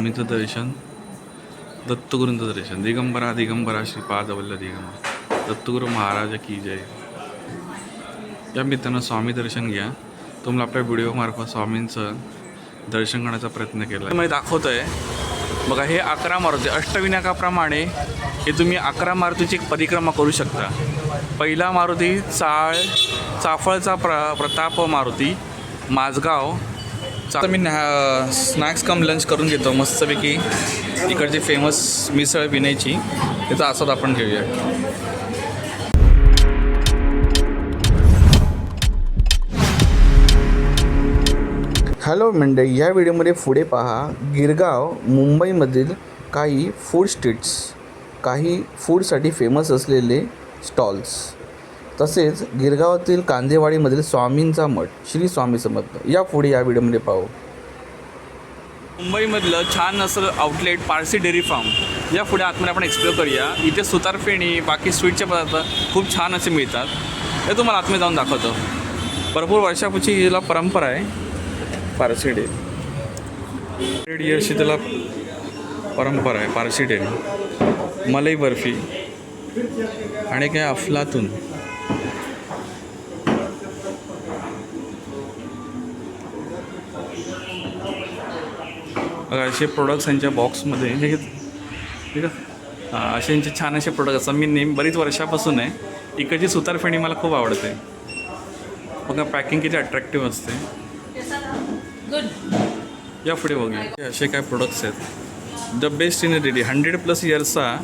स्वामीचं दर्शन दत्तगुरूंचं दर्शन दिगंबरा दिगंबरा श्रीपाद वल्ल दिगंबर दत्तगुरू महाराज की जय। या मित्रांनो स्वामी दर्शन घ्या. तुम्हाला आपल्या व्हिडिओमार्फत स्वामींचं दर्शन करण्याचा प्रयत्न केला. मी दाखवतो आहे बघा हे अकरा मारुती अष्टविनायकाप्रमाणे हे तुम्ही अकरा मारुतीची एक परिक्रमा करू शकता. पहिला मारुती चाळ चाफळचा प्र प्रताप मारुती माझगाव आता मी स्नॅक्स कम लंच करून घेतो मस्तपैकी इकडची फेमस मिसळ विण्याची त्याचा आस्वाद आपण घेऊया. हॅलो मंडळी या व्हिडिओमध्ये पुढे पहा गिरगाव मुंबईमधील काही फूड स्ट्रीट्स काही फूडसाठी फेमस असलेले स्टॉल्स तसेच गिरगावातील कांदेवाडीमधील स्वामींचा मठ श्री स्वामी समर्थ. या पुढे या व्हिडिओमध्ये पाहू. मुंबईमधलं छान असं आउटलेट पारसी डेअरी फार्म या पुढे आतमध्ये आपण एक्सप्लोर करूया. इथे सुतारफेणी बाकी स्वीटचे पदार्थ खूप छान असे मिळतात. हे तुम्हाला आतमध्ये जाऊन दाखवतो. भरपूर वर्षापूर्वी हिला परंपरा आहे पारसी डेअरी. हंड्रेड इयर्सची त्याला परंपरा आहे पारसी डेअरी. मलई बर्फी आणि काय अफलातून. असे प्रोडक्ट्स यांच्या बॉक्समध्ये हे ठीक आहे हां, असे यांचे छान असे प्रोडक्ट असतात. मी नेहमी बरीच वर्षापासून आहे. इकडची सुतारफेणी मला खूप आवडते. बघा पॅकिंग किती अट्रॅक्टिव्ह असते. या पुढे बघूया. असे काय प्रोडक्ट्स आहेत. The best in daily hundred plus इयर्सचा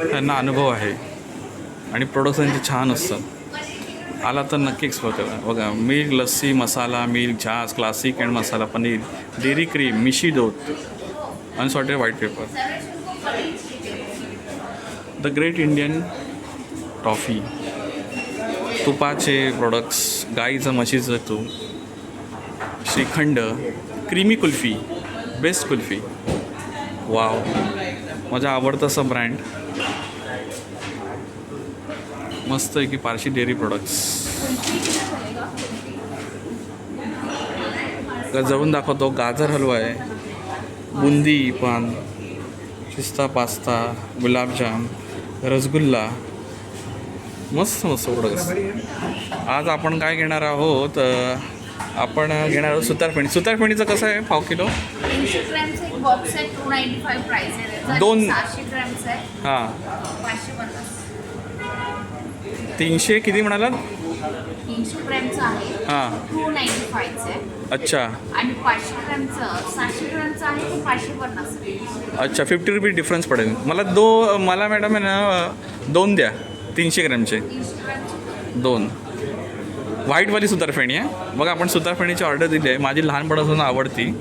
त्यांना अनुभव आहे. आणि प्रोडक्ट्स त्यांचे छान असतात. आला तर नक्की एक्सप्लोर करा बघा milk lassi masala milk झास classic and masala paneer dairy cream मिशी दोत unsorted white paper the great Indian toffee तुपाचे products गाईचं म्हशीचं तूप shrikhand creamy kulfi best kulfi. Wow माझा आवडतासा ब्रँड मस्त आहे की पारशी डेअरी प्रोडक्ट्स जवळून दाखवतो गाजर हलवा आहे बुंदी पान पिस्ता पास्ता गुलाबजाम रसगुल्ला मस्त मस्त प्रोडक्ट्स आज आपण काय घेणार आहोत आपण घेणार आहोत सुतारफेणी सुतारफेणीचं कसं आहे पाव किलो. दोन- हां. तीनशे किती म्हणालात तीनशे ग्रॅमचं आहे. हां. टू नाईन्टी फाईव्हचं आहे. अच्छा. आणि पाचशे ग्रॅमचं सहाशे ग्रॅमचं आहे ते पाचशे पन्नास? आहे. अच्छा फिफ्टी रुपीज डिफरन्स पडेल. मला दो मला मॅडम आहे ना दोन द्या. तीनशे ग्रॅमचे. तीनशे ग्रॅमचे. दोन. व्हाईटवाली सुतारफेणी आहे. बघा आपण सुतारफेणीची ऑर्डर दिली आहे. माझी लहानपणापासून आवडती.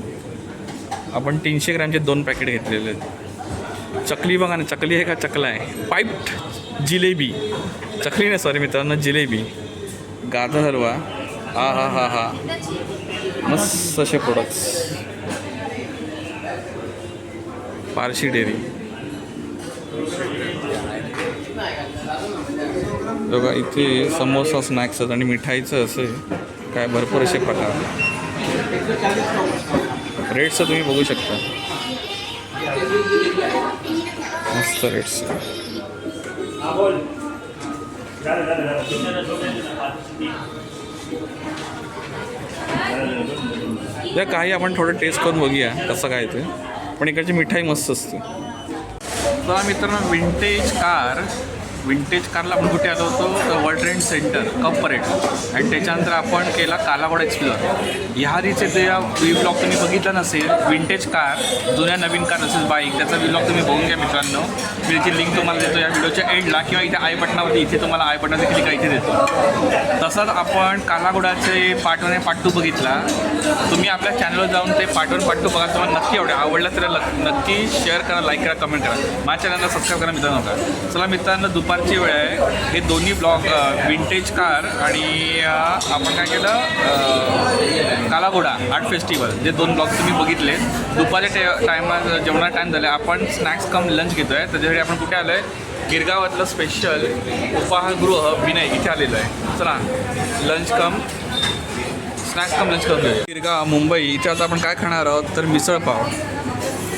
आपण तीनशे ग्रॅमचे दोन पॅकेट घेतलेले आहेत. चकली बघा ना चकली आहे का चकला आहे? पाईप्ड जिलेबी. चकली नाही सॉरी मित्रांनो जिलेबी. गाजर हलवा. हा हा हा हा. मस्त असे प्रोडक्ट्स पारशी डेअरी. बघा इथे समोसा स्नॅक्स आणि मिठाईचं असे काय भरपूर असे प्रकार. रेट्स तुम्ही बघू शकता. मस्त रेट्स या काही आपण थोडं टेस्ट करून बघूया कसं काय ते. पण इकडची मिठाई मस्त असते. तर मित्रांनो विंटेज कार विंटेज कारला आपण कुठे आलो होतो world trade centre cup parade. आणि त्याच्यानंतर आपण केला कालावड एक्सप्लोअर ह्यारीचे जे व्ही ब्लॉग तुम्ही बघितला नसेल विंटेज कार जुन्या नवीन कार असेल बाईक त्याचा व्ही ब्लॉग तुम्ही बघून घ्या मित्रांनो. मी त्याची लिंक तुम्हाला देतो या व्हिडिओच्या एंडला किंवा इथे आय बटनावरती इथे तुम्हाला आय बटन देखील इथे देतो. तसंच आपण कालागुडाचे पार्ट वन आणि पार्ट टू बघितला. तुम्ही आपल्या चॅनलवर जाऊन ते पार्ट वन पार्ट टू बघा तुम्हाला नक्की आवडेल. आवडलं तर नक्की शेअर करा लाईक करा कमेंट करा. माझ्या चॅनलला सबस्क्राईब करा मित्रांनो. का चला मित्रांनो दुपारची वेळ आहे. हे दोन्ही ब्लॉक विंटेज कार आणि आपण काय केलं कालाघोडा आर्ट फेस्टिवल. जे दोन ब्लॉक तुम्ही बघितले. दुपारच्या टे टायमात जेवणा टाईम झाला. आपण स्नॅक्स कम लंच घेतो आहे त्याच्यासाठी आपण कुठे आलो आहे गिरगावातलं स्पेशल उपाहारगृह विनय इथे आलेलं आहे. चला lunch cum snacks cum lunch करून गिरगाव मुंबई इथे आता आपण काय खाणार आहोत? तर मिसळ पाव.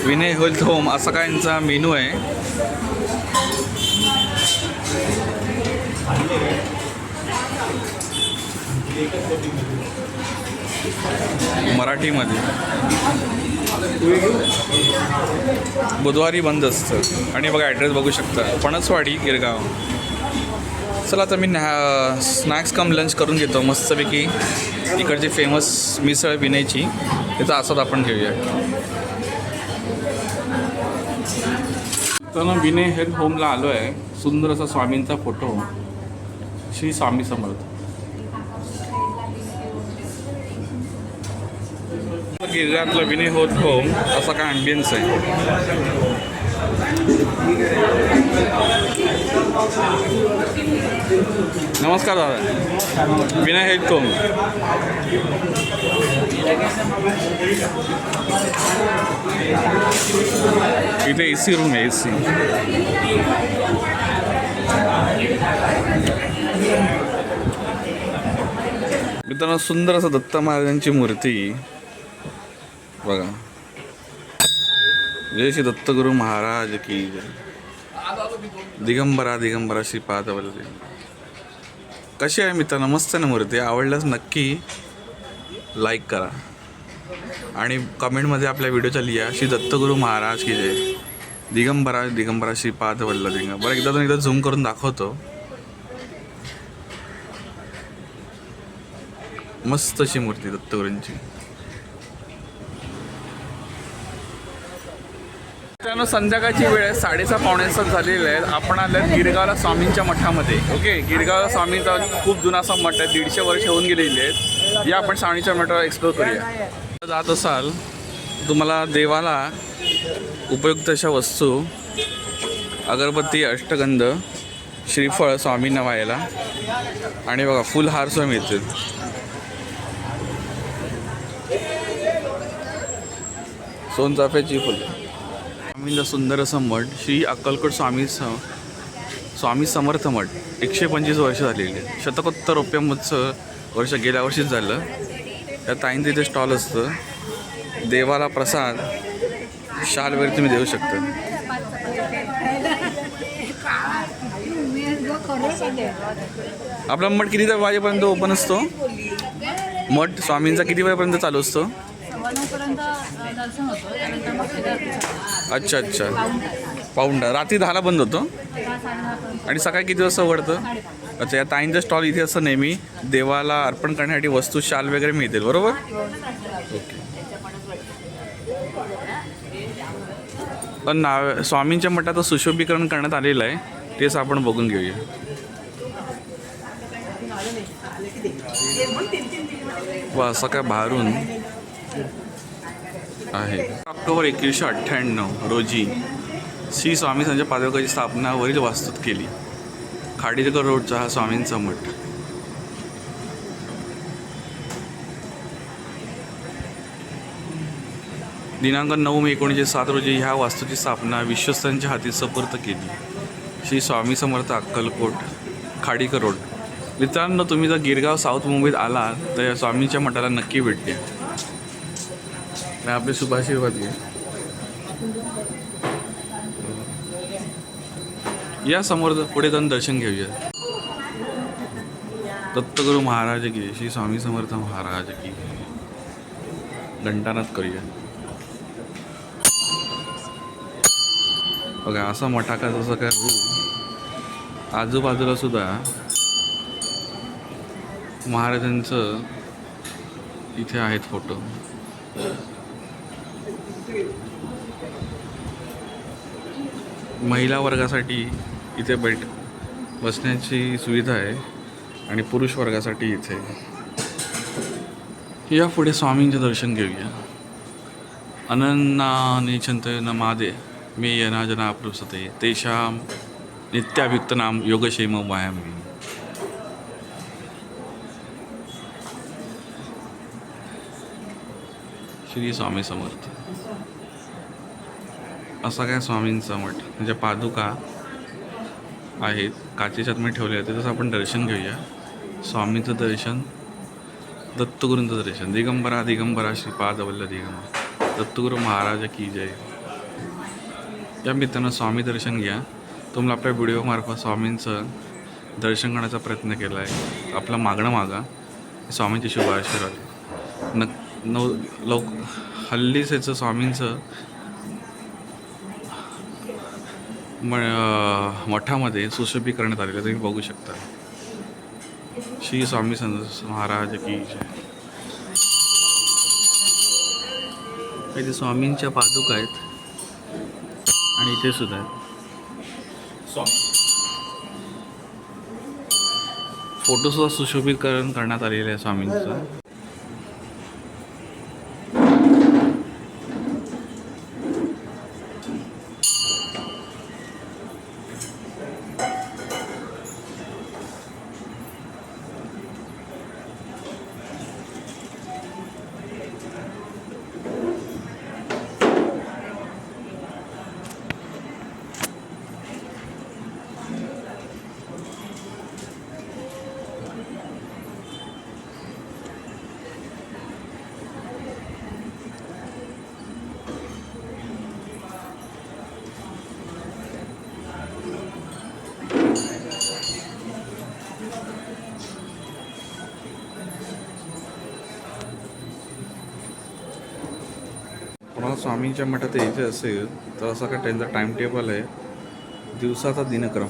विनय हेल्थ होम असा काय यांचा मेनू आहे. मराठीमध्ये. बुधवारी बंद असतं. आणि बघा ॲड्रेस बघू शकता. पणसवाडी गिरगाव. चला आता मी न्या स्नॅक्स कम लंच करून घेतो. मस्तपैकी इकडची फेमस मिसळ पिण्याची. त्याचा आस्वाद आपण घेऊया तर ना विनय हेल्थ होमला आलो आहे सुंदर असा स्वामींचा फोटो श्री स्वामी समर्थ. गिर्यातलं विनय होत होम असा काय ॲम्बियन्स आहे? नमस्कार दादा. विनय हेल्थ होम इथे ए सी रूम आहे ए सी मित्रांनो सुंदर असं दत्त महाराजांची मूर्ती. बघा. जय श्री दत्तगुरु महाराज की दिगंबरा दिगंबरा श्री पादवल्ली कशी आहे मित्रांनो? मस्त ना मूर्ती. आवडल्यास नक्की लाईक करा. आणि कमेंटमध्ये आपल्या व्हिडिओच्या लिहा. श्री दत्तगुरु महाराज की जय. दिगंबरा दिगंबरा श्री पादवल्ल दिगंबर बरं एकदा दोन एकदा झूम करून दाखवतो. मस्त अशी मूर्ती दत्तगुरूंची त्यानं संध्याकाळची वेळ आहे. साडेसहा पावण्याचा झालेले आहे आपण आल्यात गिरगावला स्वामींच्या मठामध्ये. ओके? गिरगावला स्वामींचा खूप जुना असा मठ आहे. दीडशे वर्ष होऊन गेलेली आहेत. या आपण स्वामीच्या मठावर एक्सप्लोर करूया. जात असाल तुम्हाला देवाला उपयुक्त अशा वस्तू अगरबत्ती अष्टगंध श्रीफळ स्वामींना व्हायला. आणि बघा फुल हार सुद्धा मिळतील. सोनचाफ्याची फुलं. स्वामींचा सुंदर असं मठ श्री अक्कलकोट स्वामी स स्वामी समर्थ मठ एकशे पंचवीस वर्ष झालेली आहे. शतकोत्तर रौप्य महोत्सव वर्ष गेल्या वर्षीच झालं. त्या ताईंचं इथे स्टॉल असतं. देवाला प्रसाद शाल वगैरे तुम्ही देऊ शकता. आपला मठ किती वाजेपर्यंत ओपन असतो? मठ स्वामींचा किती वेळेपर्यंत चालू असतो? दर्शन होतं. त्यानंतर मग अच्छा अच्छा. पाऊंडा रात्री दहाला बंद होतो? आणि सकाळी किती वाजता उघडतं? अच्छा या ताईंचं स्टॉल इथे असं नेहमी देवाला अर्पण करण्यासाठी वस्तू शाल वगैरे मिळतील बरोबर? ओके. पण नाव स्वामींच्या मठाचं सुशोभीकरण करण्यात आलेलं आहे. तेच आपण बघून घेऊया. वा असं काय बाहेरून आहे. ऑक्टोबर एकोणीसशे अठ्ठ्याण्णव रोजी श्री स्वामी संजय पादवकाची स्थापना वरील वास्तूत केली. खाडीलकर रोडचा हा स्वामींचा मठ. दिनांक नऊ मे एकोणीसशे सात रोजी ह्या वास्तूची स्थापना विश्वस्तांच्या हाती सपर्त केली. श्री स्वामी समर्थ अक्कलकोट खाडीकर रोड. मित्रांनो तुम्ही जर गिरगाव साऊथ मुंबईत आला तर या स्वामींच्या मठाला नक्की भेट द्या. आणि आपले शुभाशीर्वाद घे या समोर पुढे जाऊन दर्शन घेऊया. दत्तगुरु महाराज की श्री स्वामी समर्थ महाराज की घंटानाथ करूया. बघा असा मटाका जसं काय रूप आजूबाजूला सुद्धा महाराजांचं इथे आहेत फोटो. महिला वर्गासाठी इथे बैठ बसण्याची सुविधा आहे आणि पुरुष वर्गासाठी इथे. या पुढे स्वामींचे दर्शन घेऊया. अनन्नाने चिंतन मादे मे यनाजना प्रसते तेषां नित्याभिक्तनाम योगक्षेम व्यायाम श्री स्वामी समर्थ। असा काय स्वामींचा मठ म्हणजे पादुका आहेत काचेच्यात मी ठेवले आहेत तसं आपण दर्शन घेऊया. स्वामीचं दर्शन दत्तगुरूंचं दर्शन. दिगंबरा दिगंबरा श्रीपादवल्ल दिगंबर. दत्तगुरू महाराज की जय. या मित्रांनो स्वामी दर्शन घ्या. तुम्हाला आपल्या व्हिडिओमार्फत स्वामींचं दर्शन करण्याचा प्रयत्न केला आहे आपलं मागणं मागा. स्वामींचे शुभ आशीर्वाद. न नव लव हल्लीच याचं स्वामींचं म मठामध्ये सुशोभीकरणात आलेलं आहे, तुम्ही बघू शकता. श्री स्वामी संत महाराज की. इथे स्वामींच्या पादुका आहेत. आणि इथे सुद्धा आहेत. फोटो सुद्धा सुशोभीकरण करण्यात आलेले आहे स्वामींचं. स्वामींच्या मठात यायचे असेल तर असा का त्यांचा टाइम टेबल आहे. दिवसाचा दिनक्रम.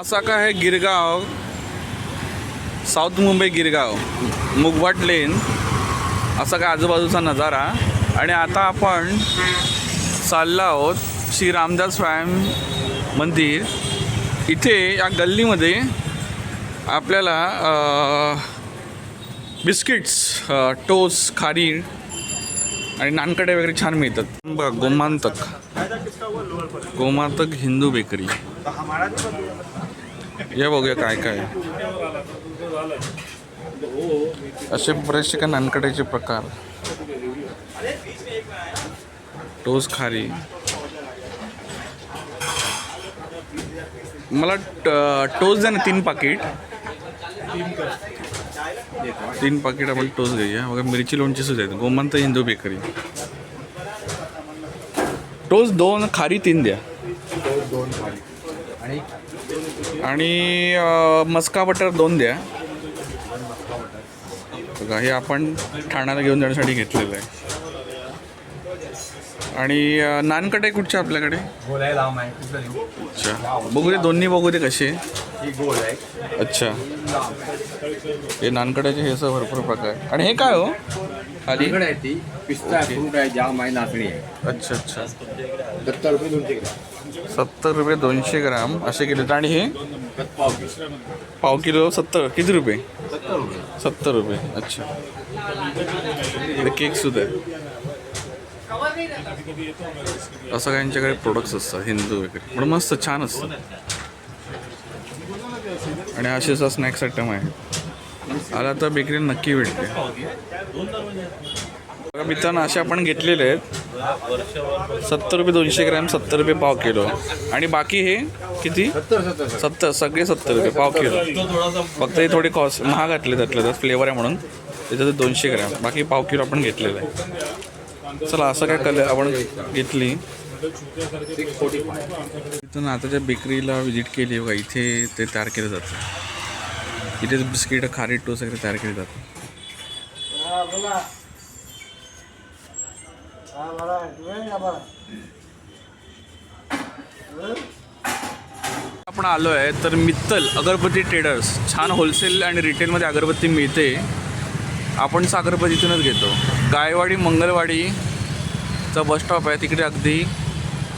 असा का है Girgaon? South Mumbai Girgaon Mugwat lane. असा काय आजूबाजूचा नजारा. आणि आता आपण चाललो आहोत श्री रामदास व्यायाम मंदिर. इथे या गल्लीमध्ये आपल्याला बिस्किट्स टोस खारी आणि नानकडे वगैरे छान मिळतात. बघा गोमांतक. गोमांतक हिंदू बेकरी. या बघूया काय काय असे बरेचसे काय नानकड्याचे प्रकार. टोस खारी. मला टोस द्या ना तीन पाकिट. तीन पाकिट आपण टोस घेऊया बघा मिरची लोणची सुद्धा आहेत. गोमंत हिंदू बेकरी. टोस दोन खारी तीन द्या. आणि मस्का बटर दोन द्या. बघा हे आपण ठाण्याला घेऊन जाण्यासाठी घेतलेलं आहे. आणि अं, नानकटे आपल्याकडे? गोल आहे लांब आहे. कुठलं देऊ अच्छा. बघू दे दोन्ही बघू दे कसे. ही गोल आहे. अच्छा. हे नानकड्याचे हे असं भरपूर प्रकार. आणि हे काय हो? खाली? इकडे आहे ती. पिस्ता फ्रूट आहे जाम आहे नाचणी आहे. अच्छा अच्छा. सत्तर रुपये दोनशे ग्राम. सत्तर रुपये दोनशे ग्राम असे केले आणि हे? पाव किलो. पाव किलो सत्तर. किती रुपये? सत्तर रुपये. सत्तर रुपये. अच्छा. केक सुद्धा आहे. असं यांच्याकडे प्रोडक्ट्स असतात हिंदू वगैरे. पण मस्त छान असतं. आणि असेच स्नॅक्स आयटम आहे. आला तर बेकरी नक्की भेटते. बघा मित्रांनो असे आपण घेतलेले आहेत. सत्तर रुपये दोनशे ग्रॅम सत्तर रुपये पाव किलो. आणि बाकी हे किती? सत्तर सगळे सत्तर रुपये पाव किलो. फक्त हे थोडे कॉस्ट महाग घातले त्यातले त्यात फ्लेवर आहे म्हणून. त्याच्यात दोनशे ग्रॅम. बाकी पाव किलो आपण घेतलेलं आहे. चला असं काय कलर आपण घेतली? तिथून आताच्या बेकरीला व्हिजिट केली बघा इथे ते तयार केलं जातं. इथेच बिस्किट खारी टोस वगैरे तयार केले जातात. आपण आलो आहे तर मित्तल अगरबत्ती ट्रेडर्स छान होलसेल आणि रिटेलमध्ये अगरबत्ती मिळते. आपण सागरपत घेतो. गायवाडी मंगलवाडीचा बस स्टॉप आहे. तिकडे अगदी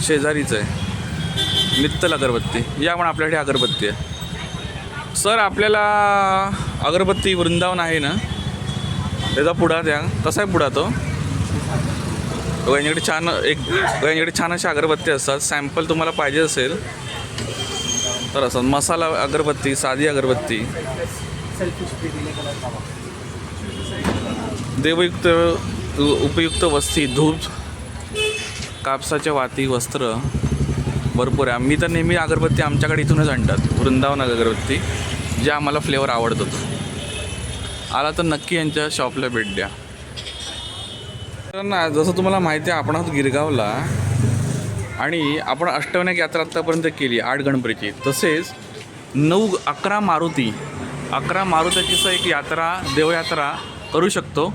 शेजारीच आहे. मित्तल अगरबत्ती. या पण आपल्याकडे अगरबत्ती आहे. सर आपल्याला अगरबत्ती वृंदावन आहे ना? त्याचा पुढा द्या. कसा आहे पुढा तो? बघा, यांच्याकडे छान एक बघा, यांच्याकडे छान अशा अगरबत्ती असतात. सॅम्पल तुम्हाला पाहिजे असेल तर असं. मसाला अगरबत्ती साधी अगरबत्ती. देवयुक्त उपयुक्त वस्ती धूप कापसाच्या वाती वस्त्र भरपूर आहे. मी तर नेहमी अगरबत्ती आमच्याकडे इथूनच आणतात वृंदावन अगरबत्ती जे आम्हाला फ्लेवर आवडत होतं आला तर नक्की यांच्या शॉपला भेट द्या. तर ना जसं तुम्हाला माहिती आहे आपण आहोत गिरगावला आणि आपण अष्टविनायक यात्रा आत्तापर्यंत केली आठ गणपतीची. तसेच नऊ अकरा मारुती अकरा मारुतीची एक यात्रा देवयात्रा करू शकतो.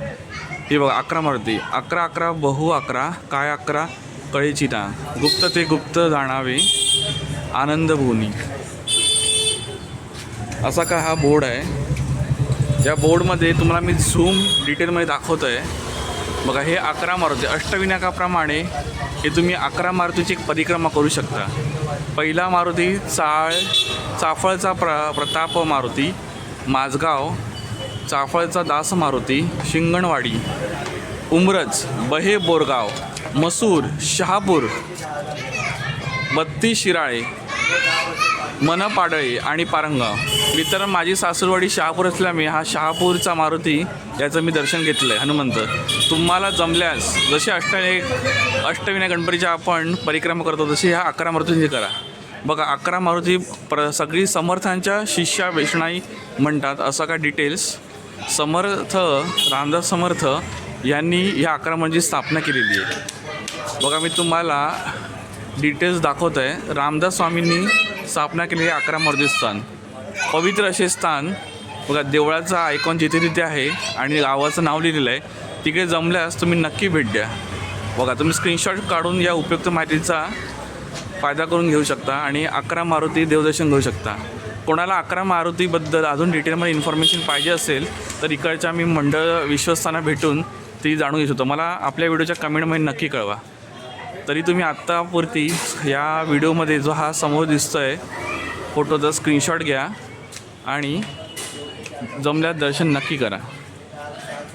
हे बघा अकरा मारुती. अकरा अकरा बहु अकरा काय अकरा? कळेचिता ना गुप्त ते गुप्त जाणावे. आनंदभूनी असा का हा बोर्ड आहे. या बोर्डमध्ये तुम्हाला मी झूम डिटेलमध्ये दाखवतो आहे बघा हे अकरा मारुती. अष्टविनायकाप्रमाणे हे तुम्ही अकरा मारुतीची एक परिक्रमा करू शकता. पहिला मारुती चाळ चाफळचा प्र प्रताप मारुती माझगाव चाफळचा दास मारुती शिंगणवाडी उमरज बहे बोरगाव मसूर शहापूर बत्ती शिराळे मनपाडळे आणि पारंगाव मी तर माझी सासूरवाडी शहापूर असल्यामुळे हा शहापूरचा मारुती याचं मी दर्शन घेतलं आहे हनुमंत तुम्हाला जमल्यास जसे अष्टविनायक अष्टविनायक गणपतीच्या आपण परिक्रमा करतो तशी ह्या अकरा मारुतींची करा. बघा अकरा मारुती प्र सगळी समर्थांच्या शिष्या वेषणाई म्हणतात असं काय डिटेल्स समर्थ रामदास समर्थ यांनी या आक्रमणाची स्थापना केलेली आहे. बघा मी तुम्हाला डिटेल्स दाखवत आहे रामदास स्वामींनी स्थापना केलेले अकरा मारुती स्थान. पवित्र असे स्थान. बघा देवळाचा आयकॉन जिथे तिथे आहे आणि गावाचं नाव लिहिलेलं आहे. तिकडे जमल्यास तुम्ही नक्की भेट द्या. बघा तुम्ही स्क्रीनशॉट काढून या उपयुक्त माहितीचा फायदा करून घेऊ शकता आणि अकरा मारुती देवदर्शन घेऊ शकता. कोणाला अकरा मारुतीबद्दल अजून डिटेलमध्ये इन्फॉर्मेशन पाहिजे असेल तर इकडच्या मी मंडळ विश्वस्तांना भेटून ती जाणून घेऊ शकतो मला आपल्या व्हिडिओच्या कमेंटमध्ये नक्की कळवा. तरी तुम्ही आत्तापुरती या व्हिडिओमध्ये जो हा समोर दिसतो आहे फोटोचा स्क्रीनशॉट घ्या आणि जमल्यात दर्शन नक्की करा.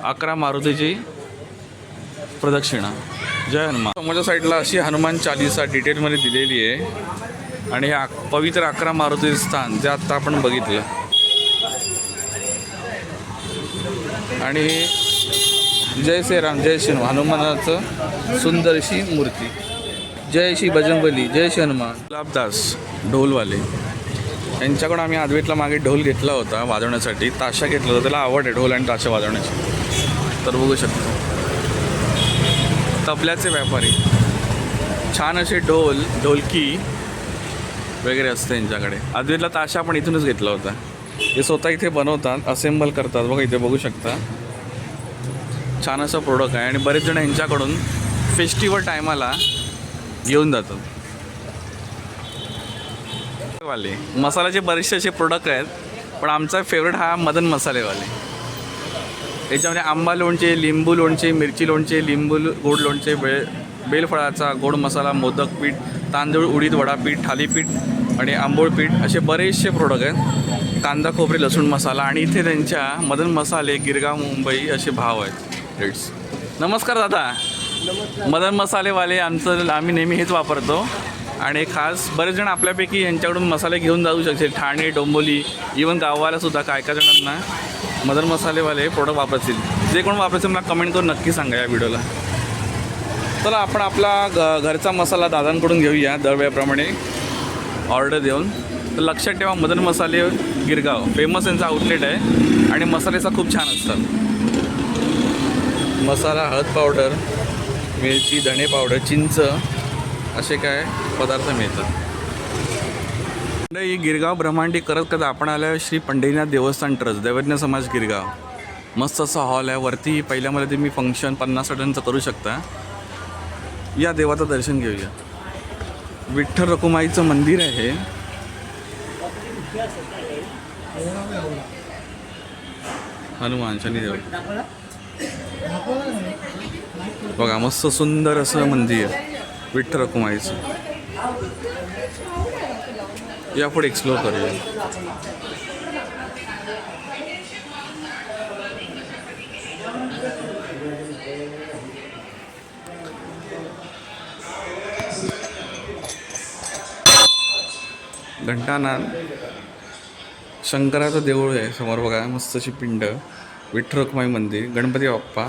अकरा मारुतीची प्रदक्षिणा. जय हनुमान. समोरच्या साईडला अशी हनुमान चालिसा डिटेलमध्ये दिलेली आहे. आणि हे पवित्र अकरा मारुती स्थान जे आत्ता आपण बघितलं. आणि जय श्रीराम जय श्री हनुमानाचं सुंदरशी मूर्ती. जय श्री बजरंगबली जय श्री हनुमान. गुलाबदास ढोलवाले. यांच्याकडून आम्ही आदवेतला मागे ढोल घेतला होता वाजवण्यासाठी. ताशा घेतला होता. त्याला आवड आहे ढोल आणि ताशा वाजवण्याची. तर बघू शकतो. तबल्याचे व्यापारी. छान असे ढोल ढोलकी. वगैरे असतं यांच्याकडे. अद्वैतला ताशा आपण इथूनच घेतला होता. हे स्वतः इथे बनवतात असेंबल करतात. बघा इथे बघू शकता. छान असं प्रोडक्ट आहे. आणि बरेच जण यांच्याकडून फेस्टिवल टायमाला घेऊन जातात. वाले मसाल्याचे बरेचसे असे प्रोडक्ट आहेत पण आमचा फेवरेट हा मदन मसालेवाले. याच्यामध्ये आंबा लोणचे लिंबू लोणचे मिरची लोणचे लिंबू गोड लोणचे बे बेलफळाचा गोड मसाला मोदक पीठ तांदूळ उडीद वडापीठ थालीपीठ आणि आंबोळ पीठ असे बरेचसे प्रोडक्ट आहेत. कांदा खोबरे लसूण मसाला आणि इथे त्यांच्या मदन मसाले गिरगाव मुंबई असे भाव आहेत. रेट्स नमस्कार दादा. मदन मसालेवाले आमचं आम्ही नेहमी हेच वापरतो. आणि खास बरेच जण आपल्यापैकी यांच्याकडून मसाले घेऊन जाऊ शकतील. ठाणे डोंबोली इवन गावाला सुद्धा काय काय जणांना मदन मसालेवाले प्रोडक्ट वापरतील. जे कोण वापरतील मला कमेंट करून नक्की सांगा या व्हिडिओला चला आपण आपला घ घरचा मसाला दादांकडून घेऊया दरवेळेप्रमाणे. ऑर्डर देऊन. तर लक्षात ठेवा मदन मसाले गिरगाव. फेमस यांचा आउटलेट आहे आणि मसालेचा खूप छान असतात. मसाला हळद पावडर मिरची धणे पावडर चिंच असे काय पदार्थ मिळतात. ही गिरगाव ब्रह्मांडी करत करत आपण आल्या श्री पंढरीनाथ देवस्थान ट्रस्ट दैवज्ञ समाज गिरगाव. मस्त असा हॉल आहे. वरती पहिल्यामध्ये तुम्ही फंक्शन पन्नास जणांचं करू शकता. या देवाचं दर्शन घेऊया. विठ्ठल रकुमाईचं मंदिर आहे. हनुमान शनिदेव. बघा मस्त सुंदर असं मंदिर. विठ्ठल रकुमाईचं या पुढे एक्सप्लोर करूया. घंटानाद शंकराचं देऊळ आहे समोर बघा मस्तशी पिंड विठ्ठल मंदिर गणपती बाप्पा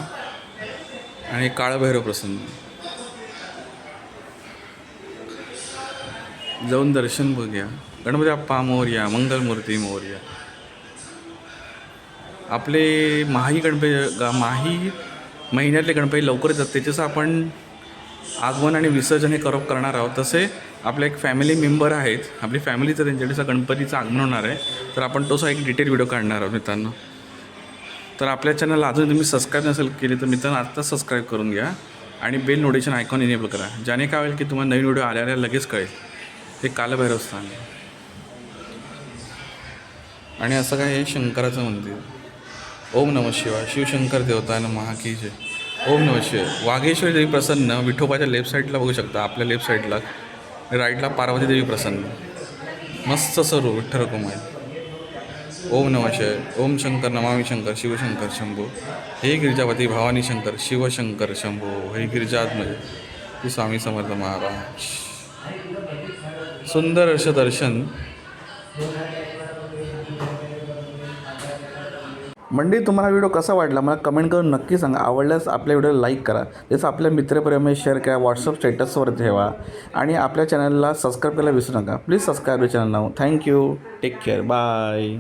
आणि काळभैरव प्रसन्न. जाऊन दर्शन बघूया. गणपती बाप्पा मोर्या मंगलमूर्ती मोर्या. आपले माही गणपती माही महिन्यातले गणपती लवकर येतात. त्याच्याचं आपण आगमन आणि विसर्जन हे करप करणार आहोत. तसे आपला एक फॅमिली मेंबर आहेत. आपली फॅमिलीचं त्यांच्याकडे गणपतीचं आगमन होणार आहे. तर आपण तोसा एक डिटेल व्हिडिओ काढणार आहोत मित्रांनो. तर आपल्या चॅनलला अजून तुम्ही सबस्क्राईब नसेल केली तर मित्रांनो आत्ताच सबस्क्राईब करून घ्या. आणि बेल नोटिफिकेशन आयकॉन इनेबल करा. ज्याने काय होईल की तुम्हाला नवीन व्हिडिओ आल्या लगेच कळेल. ते कालभैरव स्थान आहे. आणि असं काय हे शंकराचं मंदिर. ओम नम शिवाय. शिवशंकर देवता महा जय. ओम नम शिवाय. वाघेश्वरी देवी प्रसन्न. विठोबाच्या लेफ्ट साईडला बघू शकता. आपल्या लेफ्ट साईडला राईटला पार्वती देवी प्रसन्न. मस्त सरू विठ्ठल ओम नम ओम शंकर नमामी शंकर शिवशंकर शंभो. हे गिरिजापती भवानी शंकर शिवशंकर शंभो. हे गिरिजात्मज श्री स्वामी समर्थ महाराज. सुंदर दर्शन मंडळी तुम्हाला व्हिडिओ कसा वाटला मला कमेंट करून नक्की सांगा. आवडल्यास आपल्या व्हिडिओला लाईक करा. जसं आपल्या मित्रप्रेमी शेअर करा व्हॉट्सअप स्टेटसवर ठेवा. आणि आपल्या चॅनलला सबस्क्राईब करायला विसरू नका. Please subscribe channel now thank you take care bye